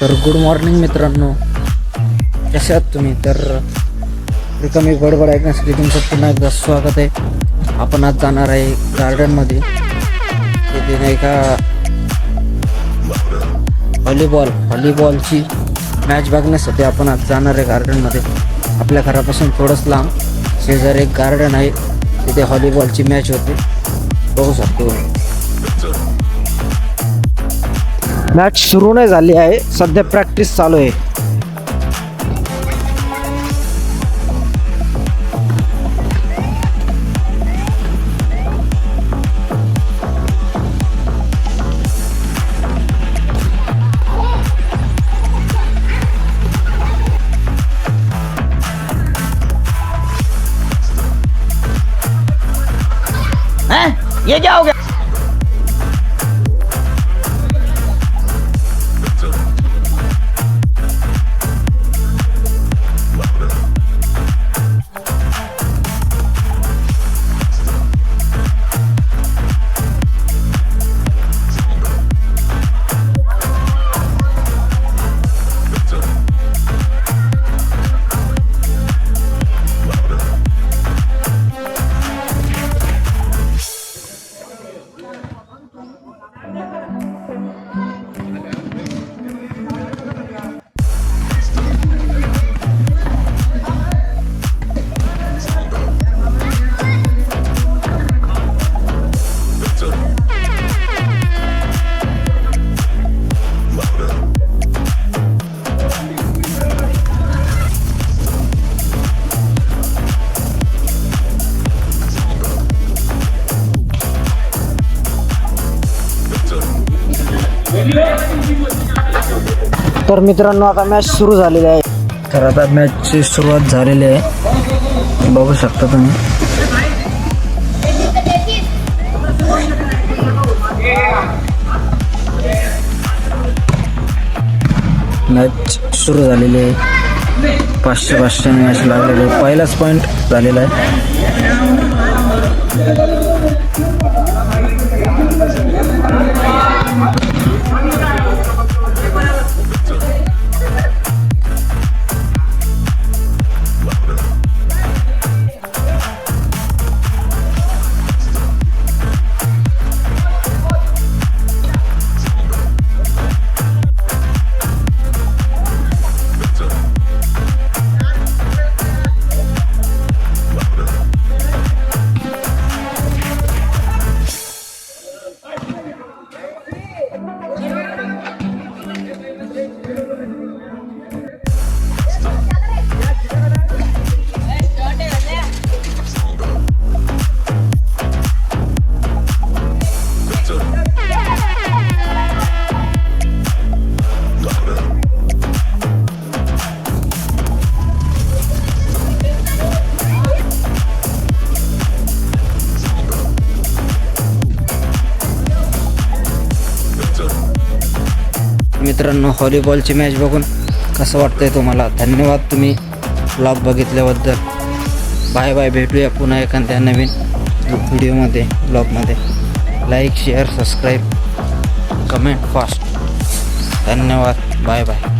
तर good morning मित्रांनो. कसे आहात तुम्ही? तर रिकामी गडबड ऐकण्यासाठी तुमचं पुन्हा एकदा स्वागत आहे. आपण आज जाणार आहे गार्डनमध्ये तिथे नाही का व्हॉलीबॉल व्हॉलीबॉलची मॅच बघण्यासाठी आपण आज जाणार आहे गार्डनमध्ये आपल्या घरापासून थोडंच लांब. शेजारी एक गार्डन आहे. तिथे व्हॉलीबॉलची मॅच होते. बघू शकतो मॅच सुरू नाही आहे. सध्या प्रॅक्टिस चालू हैं? ये क्या हो गया? तर मित्रांनो आता मॅच सुरू झालेली आहे. तर आता मॅचची सुरुवात झालेली आहे. बघू शकता तुम्ही. मॅच सुरू झालेली आहे. पाचशे पाचशे मॅच लागलेली आहे. पहिलाच पॉईंट झालेला आहे. मित्रांनो व्हॉलीबॉलची मॅच बघून कसं वाटतंय तुम्हाला? धन्यवाद तुम्ही ब्लॉग बघितल्याबद्दल. बाय बाय भेटूया पुन्हा एखाद्या नवीन व्हिडिओमध्ये ब्लॉगमध्ये like share subscribe comment fast धन्यवाद बाय बाय